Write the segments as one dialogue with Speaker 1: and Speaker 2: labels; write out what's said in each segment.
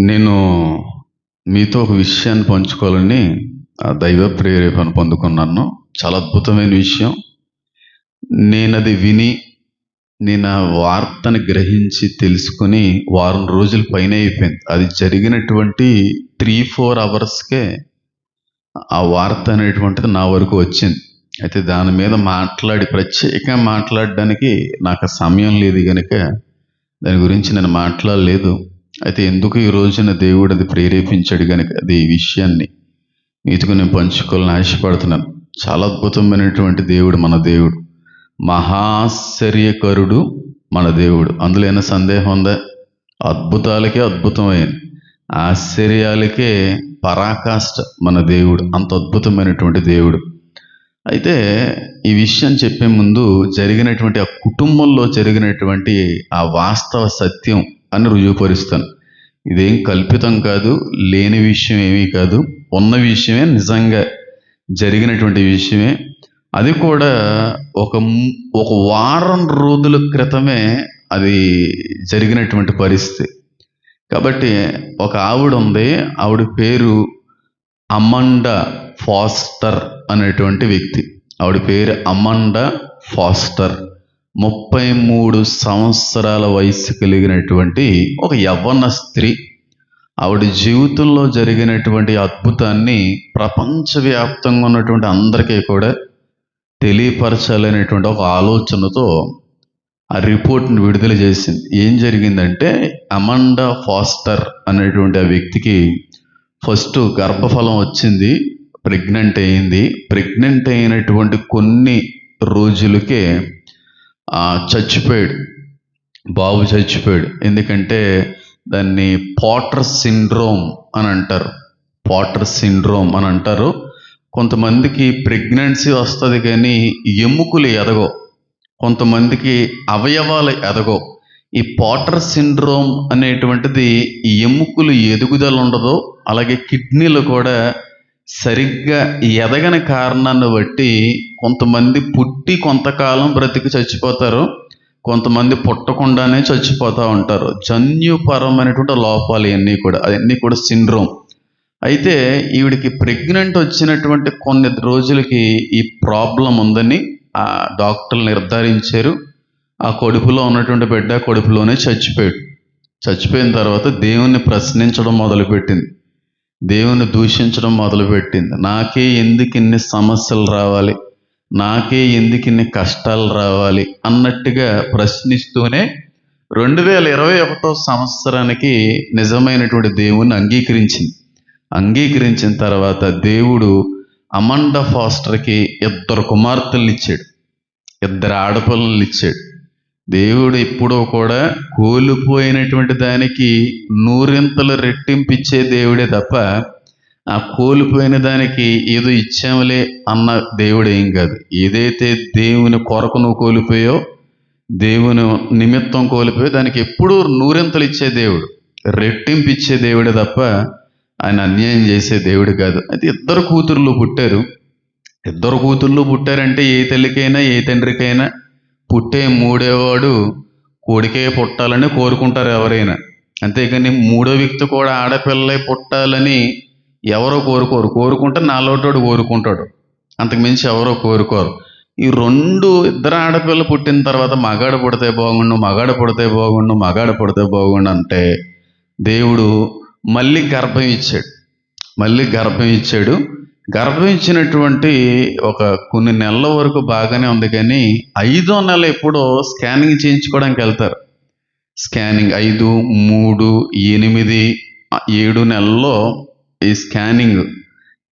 Speaker 1: నేను మీతో ఒక విషయాన్ని పంచుకోవాలని ఆ దైవ ప్రేరేపణ పొందుకున్నాను. చాలా అద్భుతమైన విషయం. నేను అది విని నేను ఆ వార్తను గ్రహించి తెలుసుకుని వారం రోజుల పైన అయిపోయింది. అది జరిగినటువంటి త్రీ ఫోర్ అవర్స్కే ఆ వార్త అనేటువంటిది నా వరకు వచ్చింది. అయితే దాని మీద మాట్లాడి ప్రత్యేకంగా మాట్లాడడానికి నాకు సమయం లేదు కనుక దాని గురించి నేను మాట్లాడలేదు. అయితే ఎందుకు ఈ రోజున దేవుడు అది ప్రేరేపించాడు కనుక అది ఈ విషయాన్ని మీతుకు నేను పంచుకోవాలని ఆశపడుతున్నాను. చాలా అద్భుతమైనటువంటి దేవుడు మన దేవుడు. మహాశ్చర్యకరుడు మన దేవుడు. అందులో ఏమైనా సందేహం ఉందా? అద్భుతాలకే అద్భుతమైన ఆశ్చర్యాలకే పరాకాష్ట మన దేవుడు. అంత అద్భుతమైనటువంటి దేవుడు. అయితే ఈ విషయం చెప్పే ముందు జరిగినటువంటి ఆ కుటుంబంలో జరిగినటువంటి ఆ వాస్తవ సత్యం అని రుజువుపరుస్తాను. ఇదేం కల్పితం కాదు లేని విషయం ఏమీ కాదు. ఉన్న విషయమే నిజంగా జరిగినటువంటి విషయమే. అది కూడా ఒక ఒక వారం రోజుల క్రితమే అది జరిగినటువంటి పరిస్థితి. కాబట్టి ఒక ఆవిడ ఉంది ఆవిడ పేరు అమండ ఫాస్టర్ అనేటువంటి వ్యక్తి. ఆవిడ పేరు అమండ ఫాస్టర్. ముప్పై మూడు సంవత్సరాల వయసు కలిగినటువంటి ఒక యవ్వన స్త్రీ. ఆవిడ జీవితంలో జరిగినటువంటి అద్భుతాన్ని ప్రపంచవ్యాప్తంగా ఉన్నటువంటి అందరికీ కూడా తెలియపరచాలనేటువంటి ఒక ఆలోచనతో ఆ రిపోర్ట్ని విడుదల చేసింది. ఏం జరిగిందంటే అమండా ఫాస్టర్ అనేటువంటి ఆ వ్యక్తికి ఫస్ట్ గర్భఫలం వచ్చింది ప్రెగ్నెంట్ అయింది. ప్రెగ్నెంట్ అయినటువంటి కొన్ని రోజులకే చచ్చిపోయాడు. బాబు చచ్చిపోయాడు. ఎందుకంటే దాన్ని పాటర్ సిండ్రోమ్ అని అంటారు. పాటర్ సిండ్రోమ్ అని అంటారు. కొంతమందికి ప్రెగ్నెన్సీ వస్తుంది కానీ ఎముకలు ఎదగో కొంతమందికి అవయవాలు ఎదగో ఈ పాటర్ సిండ్రోమ్ అనేటువంటిది ఈ ఎముకలు ఎదుగుదల ఉండదు. అలాగే కిడ్నీలు కూడా సరిగ్గా ఎదగని కారణాన్ని బట్టి కొంతమంది పుట్టి కొంతకాలం బ్రతికి చచ్చిపోతారు కొంతమంది పుట్టకుండానే చచ్చిపోతూ ఉంటారు. జన్యుపరమైనటువంటి లోపాలు ఇవన్నీ కూడా అవన్నీ కూడా సిండ్రోమ్. అయితే ఈవిడికి ప్రెగ్నెంట్ వచ్చినటువంటి కొన్ని రోజులకి ఈ ప్రాబ్లం ఉందని ఆ డాక్టర్లు నిర్ధారించారు. ఆ కడుపులో ఉన్నటువంటి బిడ్డ కడుపులోనే చచ్చిపోయాడు. చచ్చిపోయిన తర్వాత దేవుణ్ణి ప్రశ్నించడం మొదలుపెట్టింది. దేవుని దూషించడం మొదలుపెట్టింది. నాకే ఎందుకు ఇన్ని సమస్యలు రావాలి? నాకే ఎందుకు ఇన్ని కష్టాలు రావాలి? అన్నట్టుగా ప్రశ్నిస్తూనే రెండు వేల ఇరవై ఒకటో సంవత్సరానికి నిజమైనటువంటి దేవుణ్ణి అంగీకరించింది. అంగీకరించిన తర్వాత దేవుడు అమండ ఫాస్టర్కి ఇద్దరు కుమార్తెలను ఇచ్చాడు. ఇద్దరు ఆడపిల్లలు ఇచ్చాడు. దేవుడు ఎప్పుడూ కూడా కోల్పోయినటువంటి దానికి నూరింతలు రెట్టింపిచ్చే దేవుడే తప్ప ఆ కోల్పోయిన దానికి ఏదో ఇచ్చాములే అన్న దేవుడు ఏం కాదు. ఏదైతే దేవుని కొరకు నువ్వు కోల్పోయో దేవుని నిమిత్తం కోల్పోయో దానికి ఎప్పుడూ నూరింతలు ఇచ్చే దేవుడు రెట్టింపిచ్చే దేవుడే తప్ప ఆయన అన్యాయం చేసే దేవుడు కాదు. అయితే ఇద్దరు కూతుర్లు పుట్టారు. ఇద్దరు కూతుర్లు పుట్టారంటే ఏ తల్లికైనా ఏ తండ్రికైనా పుట్టే మూడేవాడు కొడుకే పుట్టాలని కోరుకుంటారు ఎవరైనా. అంతేకాని మూడో వ్యక్తి కూడా ఆడపిల్లలే పుట్టాలని ఎవరో కోరుకోరు. కోరుకుంటే నాలోటోడు కోరుకుంటాడు. అంతకుమించి ఎవరో కోరుకోరు. ఈ రెండు ఇద్దరు ఆడపిల్ల పుట్టిన తర్వాత మగాడు పుడితే బాగుండు మగాడు పుడితే బాగుండు మగాడు పుడితే బాగుండు అంటే దేవుడు మళ్ళీ గర్భం ఇచ్చాడు. మళ్ళీ గర్భం ఇచ్చాడు. గర్భించినటువంటి ఒక కొన్ని నెలల వరకు బాగానే ఉంది కానీ ఐదో నెల ఎప్పుడో స్కానింగ్ చేయించుకోవడానికి వెళ్తారు. స్కానింగ్ ఐదు మూడు ఎనిమిది ఏడు నెలల్లో ఈ స్కానింగ్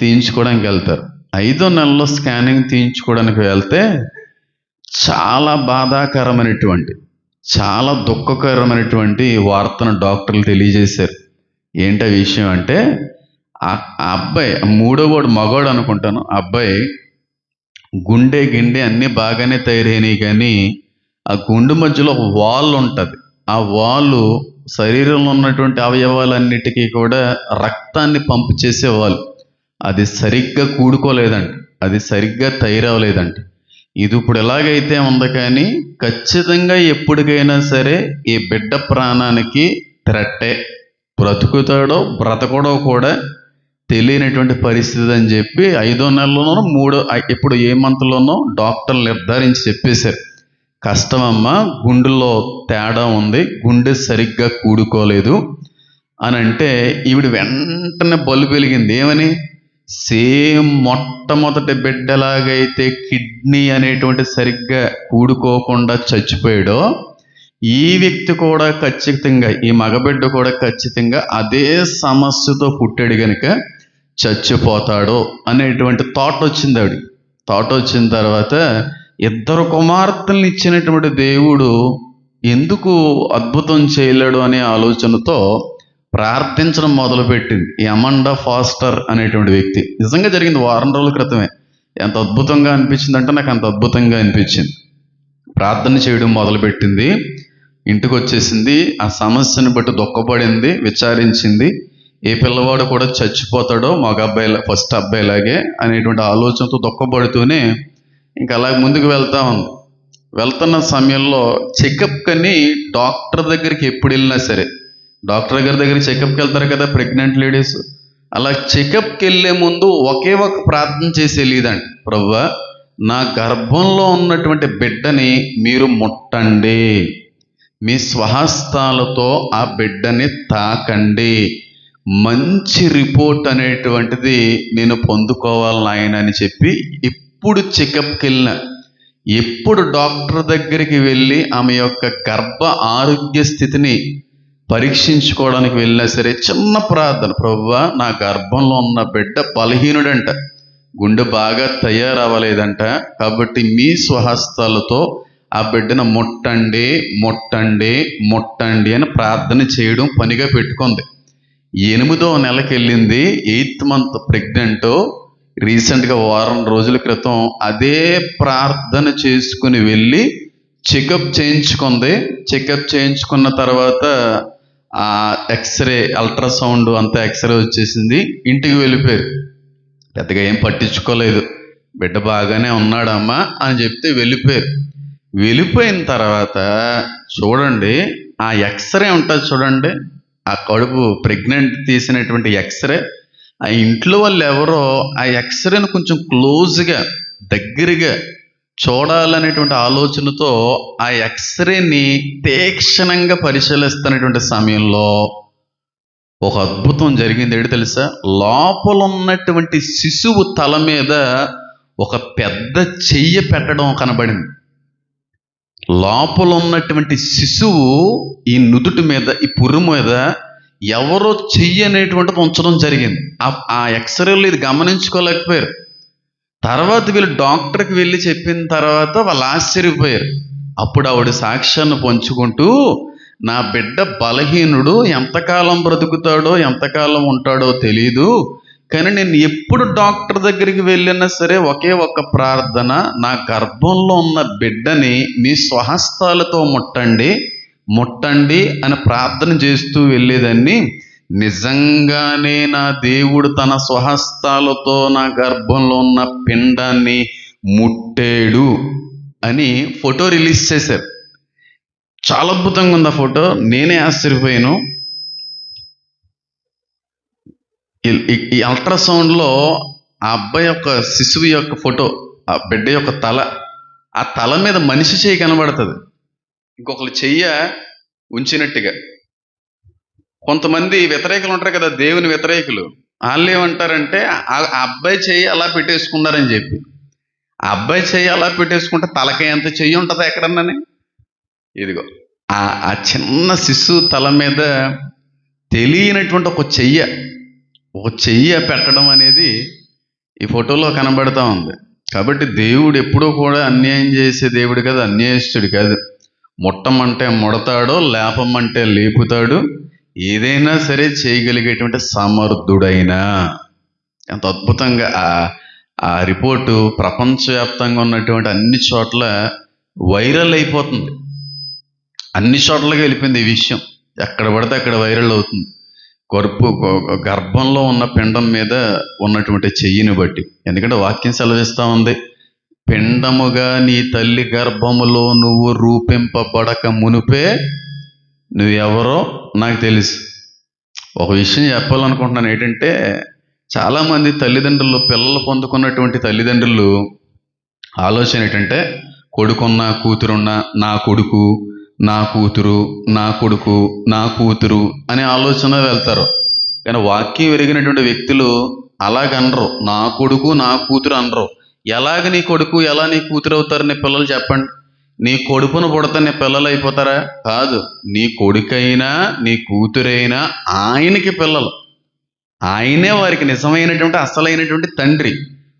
Speaker 1: తీయించుకోవడానికి వెళ్తారు. ఐదో నెలలో స్కానింగ్ తీయించుకోవడానికి వెళ్తే చాలా బాధాకరమైనటువంటి చాలా దుఃఖకరమైనటువంటి వార్తను డాక్టర్లు తెలియజేశారు. ఏంటి విషయం అంటే ఆ అబ్బాయి మూడోవాడు మగవాడు అనుకుంటాను. ఆ అబ్బాయి గుండె గిండె అన్నీ బాగానే తయారైనాయి కానీ ఆ గుండె మధ్యలో ఒక వాల్ ఉంటుంది. ఆ వాళ్ళు శరీరంలో ఉన్నటువంటి అవయవాలన్నిటికీ కూడా రక్తాన్ని పంపు చేసే వాళ్ళు అది సరిగ్గా కూడుకోలేదంట. అది సరిగ్గా తయారవలేదంట ఇది ఇప్పుడు ఎలాగైతే ఉంది కానీ ఖచ్చితంగా ఎప్పటికైనా సరే ఈ బిడ్డ ప్రాణానికి త్రెట్టే. బ్రతుకుతాడో బ్రతకడో కూడా తెలియనటువంటి పరిస్థితి అని చెప్పి ఐదో నెలలోనో మూడో ఇప్పుడు ఏ మంత్లోనో డాక్టర్లు నిర్ధారించి చెప్పేశారు. కష్టమమ్మా గుండెలో తేడా ఉంది గుండె సరిగ్గా కూడుకోలేదు అని అంటే ఈవిడ వెంటనే బలు పెలిగింది ఏమని? సేమ్ మొట్టమొదటి బిడ్డ ఎలాగైతే కిడ్నీ అనేటువంటి సరిగ్గా కూడుకోకుండా చచ్చిపోయాడో ఈ వ్యక్తి కూడా ఖచ్చితంగా ఈ మగబిడ్డ కూడా ఖచ్చితంగా అదే సమస్యతో పుట్టాడు కనుక చచ్చిపోతాడో అనేటువంటి థాట్ వచ్చింది ఆవిడ. థాట్ వచ్చిన తర్వాత ఇద్దరు కుమార్తెల్ని ఇచ్చినటువంటి దేవుడు ఎందుకు అద్భుతం చేయలేడు అనే ఆలోచనతో ప్రార్థించడం మొదలుపెట్టింది. ఈ అమండా ఫాస్టర్ అనేటువంటి వ్యక్తి. నిజంగా జరిగింది వారం రోజుల క్రితమే. ఎంత అద్భుతంగా అనిపించింది అంటే నాకు అంత అద్భుతంగా అనిపించింది. ప్రార్థన చేయడం మొదలుపెట్టింది. ఇంటికి వచ్చేసింది. ఆ సమస్యను బట్టి దుఃఖపడింది విచారించింది. ఏ పిల్లవాడు కూడా చచ్చిపోతాడో మగ అబ్బాయి ఫస్ట్ అబ్బాయిలాగే అనేటువంటి ఆలోచనతో దుఃఖపడుతూనే ఇంకా అలా ముందుకు వెళ్తా ఉంది. వెళ్తున్న సమయంలో చెకప్ కని డాక్టర్ దగ్గరికి ఎప్పుడు వెళ్ళినా సరే డాక్టర్ గారి దగ్గర చెకప్కి వెళ్తారు కదా ప్రెగ్నెంట్ లేడీస్ అలా చెకప్కి వెళ్ళే ముందు ఒకే ఒక ప్రార్థన చేసి వెళ్ళేదండి ప్రవ్వా నా గర్భంలో ఉన్నటువంటి బిడ్డని మీరు ముట్టండి. మీ స్వహస్తాలతో ఆ బిడ్డని తాకండి. మంచి రిపోర్ట్ అనేటువంటిది నేను పొందుకోవాలి నాయన అని చెప్పి ఇప్పుడు చెకప్కి వెళ్ళిన ఎప్పుడు డాక్టర్ దగ్గరికి వెళ్ళి ఆమె యొక్క గర్భ ఆరోగ్య స్థితిని పరీక్షించుకోవడానికి వెళ్ళినా సరే చిన్న ప్రార్థన ప్రభువా నా గర్భంలో ఉన్న బిడ్డ బలహీనుడంట గుండె బాగా తయారవ్వలేదంట కాబట్టి మీ స్వహస్తాలతో ఆ బిడ్డను ముట్టండి ముట్టండి ముట్టండి అని ప్రార్థన చేయడం పనిగా పెట్టుకుంది. ఎనిమిదో నెలకెళ్ళింది ఎయిత్ మంత్ ప్రెగ్నెంట్. రీసెంట్గా వారం రోజుల క్రితం అదే ప్రార్థన చేసుకుని వెళ్ళి చెకప్ చేయించుకుంది. చెకప్ చేయించుకున్న తర్వాత ఆ ఎక్స్రే అల్ట్రాసౌండ్ అంతా ఎక్స్రే వచ్చేసింది. ఇంటికి వెళ్ళిపోయారు. పెద్దగా ఏం పట్టించుకోలేదు. బిడ్డ బాగానే ఉన్నాడమ్మా అని చెప్తే వెళ్ళిపోయారు. వెళ్ళిపోయిన తర్వాత చూడండి ఆ ఎక్స్రే ఉంటుంది చూడండి. ఆ కడుపు ప్రెగ్నెంట్ తీసినటువంటి ఎక్స్రే ఆ ఇంట్లో వాళ్ళు ఎవరో ఆ ఎక్స్రేను కొంచెం క్లోజ్గా దగ్గరగా చూడాలనేటువంటి ఆలోచనతో ఆ ఎక్స్రేని తీక్షణంగా పరిశీలిస్తున్నటువంటి సమయంలో ఒక అద్భుతం జరిగింది. ఏంటి తెలుసా? లోపల ఉన్నటువంటి శిశువు తల మీద ఒక పెద్ద చెయ్యి పెట్టడం కనబడింది. లోపల ఉన్నటువంటి శిశువు ఈ నుదుటి మీద ఈ పుర్రు మీద ఎవరో చెయ్యి అనేటువంటిది ఉంచడం జరిగింది. ఆ- ఎక్స్రేలు ఇది గమనించుకోలేకపోయారు. తర్వాత వీళ్ళు డాక్టర్కి వెళ్ళి చెప్పిన తర్వాత వాళ్ళు ఆశ్చర్యపోయారు. అప్పుడు ఆవిడ సాక్ష్యాన్ని పంచుకుంటూ నా బిడ్డ బలహీనుడు ఎంతకాలం బ్రతుకుతాడో ఎంతకాలం ఉంటాడో తెలీదు. కానీ నేను ఎప్పుడు డాక్టర్ దగ్గరికి వెళ్ళినా సరే ఒకే ఒక ప్రార్థన నా గర్భంలో ఉన్న బిడ్డని మీ స్వహస్తాలతో ముట్టండి ముట్టండి అని ప్రార్థన చేస్తూ వెళ్ళేదాన్ని. నిజంగానే నా దేవుడు తన స్వహస్తాలతో నా గర్భంలో ఉన్న పిండాన్ని ముట్టాడు అని ఫోటో రిలీజ్ చేశారు. చాలా అద్భుతంగా ఉంది ఆ ఫోటో. నేనే ఆశ్చర్యపోయాను. ఈ- అల్ట్రాసౌండ్లో ఆ అబ్బాయి యొక్క శిశువు యొక్క ఫోటో ఆ బిడ్డ యొక్క తల ఆ తల మీద మనిషి చేయి కనబడుతుంది. ఇంకొకరు చెయ్య ఉంచినట్టుగా. కొంతమంది వ్యతిరేకులు ఉంటారు కదా దేవుని వ్యతిరేకులు. వాళ్ళు ఏమంటారంటే ఆ అబ్బాయి చెయ్యి అలా పెట్టేసుకున్నారని చెప్పి. ఆ అబ్బాయి చెయ్యి అలా పెట్టేసుకుంటే తలకే ఎంత చెయ్యి ఉంటుందా ఎక్కడన్నాని? ఇదిగో ఆ చిన్న శిశువు తల మీద తెలియనటువంటి ఒక చెయ్య ఒక చెయ్య పెట్టడం అనేది ఈ ఫోటోలో కనబడతా ఉంది. కాబట్టి దేవుడు ఎప్పుడూ కూడా అన్యాయం చేసే దేవుడు కాదు అన్యాయస్తుడు కాదు. ముట్టమంటే ముడతాడో లేపమంటే లేపుతాడు ఏదైనా సరే చేయగలిగేటువంటి సమర్థుడైనా. ఎంత అద్భుతంగా ఆ ఆ రిపోర్టు ప్రపంచవ్యాప్తంగా ఉన్నటువంటి అన్ని చోట్ల వైరల్ అయిపోతుంది. అన్ని చోట్లకి వెళ్ళిపోయింది ఈ విషయం. ఎక్కడ పడితే అక్కడ వైరల్ అవుతుంది. గర్భ గర్భంలో ఉన్న పిండం మీద ఉన్నటువంటి చెయ్యిని బట్టి. ఎందుకంటే వాక్యం సెలవిస్తూ ఉంది పిండముగా నీ తల్లి గర్భములో నువ్వు రూపింపబడక మునుపే నువ్వెవరో నాకు తెలుసు. ఒక విషయం చెప్పాలనుకుంటున్నాను ఏంటంటే చాలామంది తల్లిదండ్రులు పిల్లలు పొందుకున్నటువంటి తల్లిదండ్రులు ఆలోచన ఏంటంటే కొడుకున్న కూతురున్న నా కొడుకు నా కూతురు నా కొడుకు నా కూతురు అనే ఆలోచన వెళ్తారు. కానీ వాక్యం ఎరిగినటువంటి వ్యక్తులు అలాగనరు నా కొడుకు నా కూతురు అనరు. ఎలాగ నీ కొడుకు ఎలా నీ కూతురు అవుతారు నీ పిల్లలు చెప్పండి. నీ కొడుకును పుడతా నీ పిల్లలు అయిపోతారా? కాదు. నీ కొడుకైనా నీ కూతురైనా ఆయనకి పిల్లలు. ఆయనే వారికి నిజమైనటువంటి అసలైనటువంటి తండ్రి.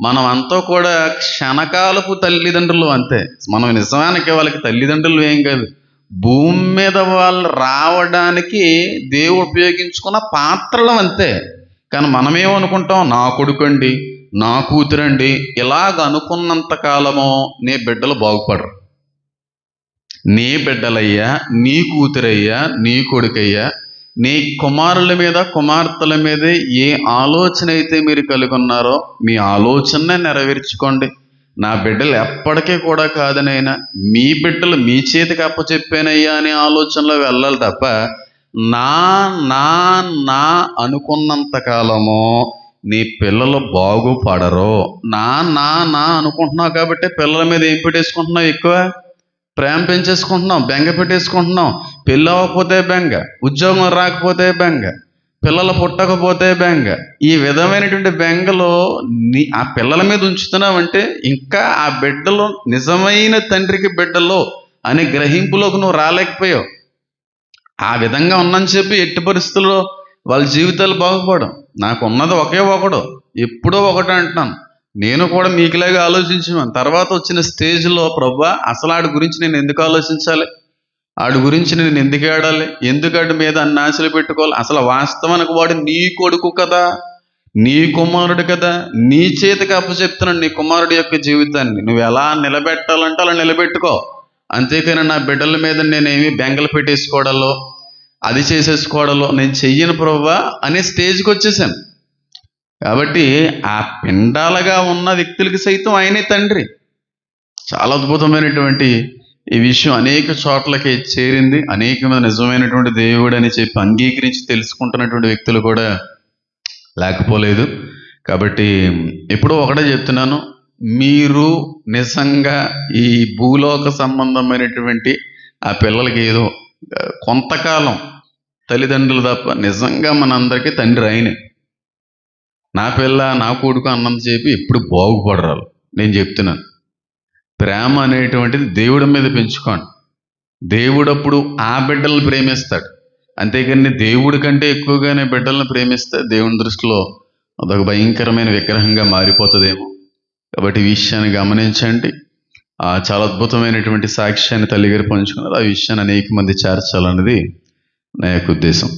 Speaker 1: మనం అంతా కూడా క్షణకాలపు తల్లిదండ్రులు అంతే. మనం నిజానికి వాళ్ళకి తల్లిదండ్రులు ఏం కాదు. భూమి మీద వాళ్ళు రావడానికి దేవుడు ఉపయోగించుకున్న పాత్రలు అంతే. కానీ మనమేమనుకుంటాం నా కొడుకండి నా కూతురండి ఇలాగ అనుకున్నంత కాలము నీ బిడ్డలు బాగుపడరు. నీ బిడ్డలయ్యా నీ కూతురయ్యా నీ కొడుకయ్యా నీ కుమారుల మీద కుమార్తెల మీద ఏ ఆలోచన అయితే మీరు కలిగి ఉన్నారో మీ ఆలోచన నెరవేర్చుకోండి. నా బిడ్డలు ఎప్పటికీ కూడా కాదనైనా మీ బిడ్డలు మీ చేతికి అప్పచెప్పానయ్యా అనే ఆలోచనలో వెళ్ళాలి తప్ప నా నా నా అనుకున్నంత కాలము నీ పిల్లలు బాగుపడరు. నా నా నా అనుకుంటున్నావు కాబట్టి పిల్లల మీద ఏం పెట్టేసుకుంటున్నావు ఎక్కువ? ప్రేమ పెంచేసుకుంటున్నాం బెంగ పెట్టేసుకుంటున్నాం పెళ్ళి అవ్వకపోతే బెంగ ఉద్యోగం రాకపోతే బెంగ. పిల్లలు పుట్టకపోతే బెంగ. ఈ విధమైనటువంటి బెంగలో నీ ఆ పిల్లల మీద ఉంచుతున్నావంటే ఇంకా ఆ బిడ్డలో నిజమైన తండ్రికి బిడ్డలో అనే గ్రహింపులోకి నువ్వు రాలేకపోయావు. ఆ విధంగా ఉన్నని చెప్పి ఎట్టి పరిస్థితుల్లో వాళ్ళ జీవితాలు బాగుపడడం నాకు ఉన్నది ఒకే ఒకడు. ఎప్పుడో ఒకటి అంటున్నాను. నేను కూడా మీకులాగా ఆలోచించాను తర్వాత వచ్చిన స్టేజ్లో ప్రభా అసలు ఆడి గురించి నేను ఎందుకు ఆలోచించాలి? వాడి గురించి నేను ఎందుకు ఆడాలి ఎందుకు మీద అన్ని ఆశలు పెట్టుకోవాలి? అసలు వాస్తవానికి వాడు నీ కొడుకు కదా నీ కుమారుడు కదా నీ చేతికి అప్పచెప్తున్నాను నీ కుమారుడి యొక్క జీవితాన్ని నువ్వు ఎలా నిలబెట్టాలంటే అలా నిలబెట్టుకో. అంతేకాని నా బిడ్డల మీద నేనేమి బెంగలు పెట్టేసుకోవడాలో అది చేసేసుకోవడాలో నేను చెయ్యను ప్రభా అనే స్టేజ్కి వచ్చేసాను. కాబట్టి ఆ పిండాలుగా ఉన్న వ్యక్తులకి సైతం ఆయనే తండ్రి. చాలా అద్భుతమైనటువంటి ఈ విషయం అనేక చోట్లకి చేరింది. అనేకమైన నిజమైనటువంటి దేవుడు అని చెప్పి అంగీకరించి తెలుసుకుంటున్నటువంటి వ్యక్తులు కూడా లేకపోలేదు. కాబట్టి ఎప్పుడో ఒకటే చెప్తున్నాను మీరు నిజంగా ఈ భూలోక సంబంధమైనటువంటి ఆ పిల్లలకి ఏదో కొంతకాలం తల్లిదండ్రులు తప్ప నిజంగా మనందరికీ తండ్రి ఆయనే. నా పిల్ల నా కొడుకు అన్నంత చెప్పి ఎప్పుడు బాగుపడరాలు నేను చెప్తున్నాను. ప్రేమ అనేటువంటిది దేవుడి మీద పెంచుకోండి. దేవుడు అప్పుడు ఆ బిడ్డలను ప్రేమిస్తాడు. అంతేకాని దేవుడి కంటే ఎక్కువగానే బిడ్డలను ప్రేమిస్తే దేవుని దృష్టిలో అదొక భయంకరమైన విగ్రహంగా మారిపోతుందేమో. కాబట్టి ఈ విషయాన్ని గమనించండి. ఆ చాలా అద్భుతమైనటువంటి సాక్ష్యాన్ని తల్లిగారు పంచుకున్నారు. ఆ విషయాన్ని అనేక మంది చేర్చాలన్నది నా యొక్క ఉద్దేశం.